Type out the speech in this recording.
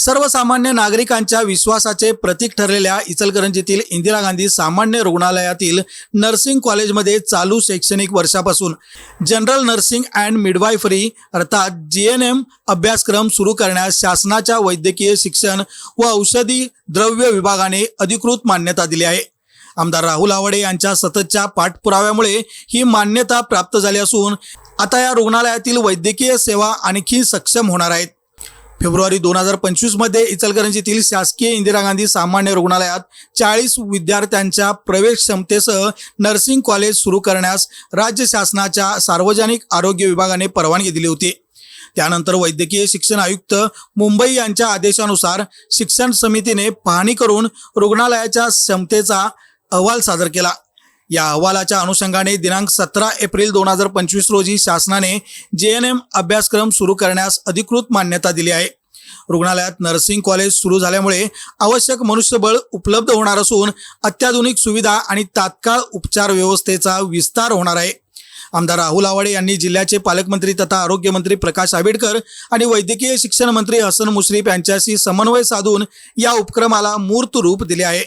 सर्वसामान्य नागरिकांच्या विश्वासाचे प्रतीक ठरलेल्या इचलकरंजीतील इंदिरा गांधी सामान्य रुग्णालयातील नर्सिंग कॉलेजमध्ये चालू शैक्षणिक वर्षापासून जनरल नर्सिंग अँड मिडवायफरी अर्थात जी एन एम अभ्यासक्रम सुरू करण्यास शासनाच्या वैद्यकीय शिक्षण व औषधी द्रव्य विभागाने अधिकृत मान्यता दिली आहे. आमदार राहुल आवडे यांच्या सततच्या पाठपुराव्यामुळे ही मान्यता प्राप्त झाली असून आता या रुग्णालयातील वैद्यकीय सेवा आणखी सक्षम होणार आहेत. फेब्रुवारी दोन हजार पंचवीसमध्ये इचलकरंजीतील शासकीय इंदिरा गांधी सामान्य रुग्णालयात चाळीस विद्यार्थ्यांच्या प्रवेश क्षमतेसह नर्सिंग कॉलेज सुरू करण्यास राज्य शासनाच्या सार्वजनिक आरोग्य विभागाने परवानगी दिली होती. त्यानंतर वैद्यकीय शिक्षण आयुक्त मुंबई यांच्या आदेशानुसार शिक्षण समितीने पाहणी करून रुग्णालयाच्या क्षमतेचा अहवाल सादर केला. या अहवालाच्या अनुषंगाने दिनांक सतरा एप्रिल दोन हजार पंचवीस रोजी शासनाने जे एन एम अभ्यासक्रम सुरू करण्यास अधिकृत मान्यता दिली आहे. रुग्णालयात नर्सिंग कॉलेज सुरू झाल्यामुळे आवश्यक मनुष्यबळ उपलब्ध होणार असून अत्याधुनिक सुविधा आणि तात्काळ उपचार व्यवस्थेचा विस्तार होणार आहे. आमदार राहुल आवाडे यांनी जिल्ह्याचे पालकमंत्री तथा आरोग्यमंत्री प्रकाश आंबेडकर आणि वैद्यकीय शिक्षण मंत्री हसन मुश्रीफ यांच्याशी समन्वय साधून या उपक्रमाला मूर्त रूप दिले आहे.